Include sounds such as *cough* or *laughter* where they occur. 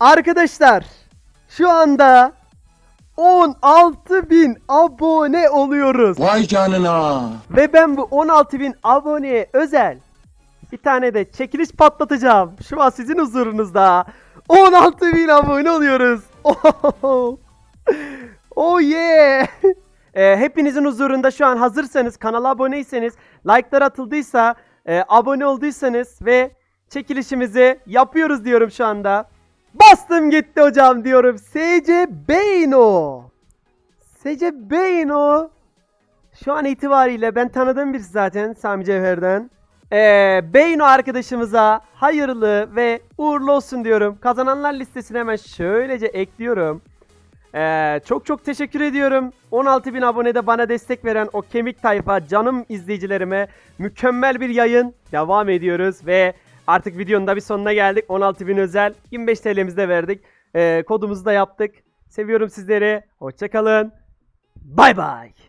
Arkadaşlar şu anda 16.000 abone oluyoruz. Vay canına. Ve ben bu 16.000 aboneye özel bir tane de çekiliş patlatacağım. Şu an sizin huzurunuzda. 16.000 abone oluyoruz. Oh, *laughs* oh yeah. Ee, hepinizin huzurunda şu an hazırsanız, kanala aboneyseniz, like'lar atıldıysa, e, abone olduysanız ve çekilişimizi yapıyoruz diyorum şu anda. Bastım gitti hocam diyorum. SC Beyno. SC Beyno. Şu an itibariyle ben tanıdığım birisi zaten Sami Cevher'den. Ee, Beyno arkadaşımıza hayırlı ve uğurlu olsun diyorum. Kazananlar listesine hemen şöylece ekliyorum. Ee, çok çok teşekkür ediyorum. 16.000 abonede bana destek veren o kemik tayfa canım izleyicilerime mükemmel bir yayın devam ediyoruz ve artık videonun da bir sonuna geldik. 16.000 özel 25 TL'mizi de verdik. Ee, kodumuzu da yaptık. Seviyorum sizleri. Hoşçakalın. Bay bay.